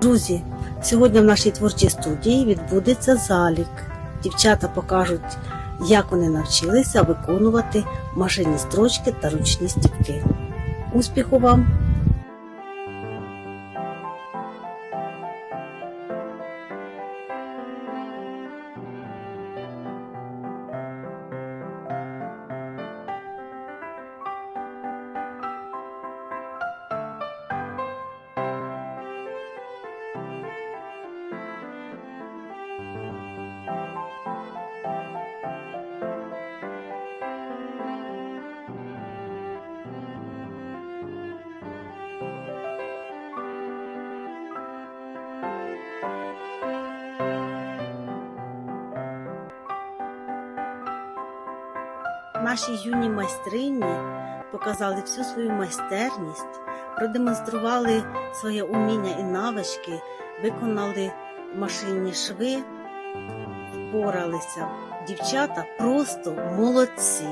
Друзі, сьогодні в нашій творчій студії відбудеться залік. Дівчата покажуть, як вони навчилися виконувати машинні строчки та ручні стіпки. Успіху вам! Наші юні майстрині показали всю свою майстерність, продемонстрували своє уміння і навички, виконали машинні шви, впоралися. Дівчата просто молодці.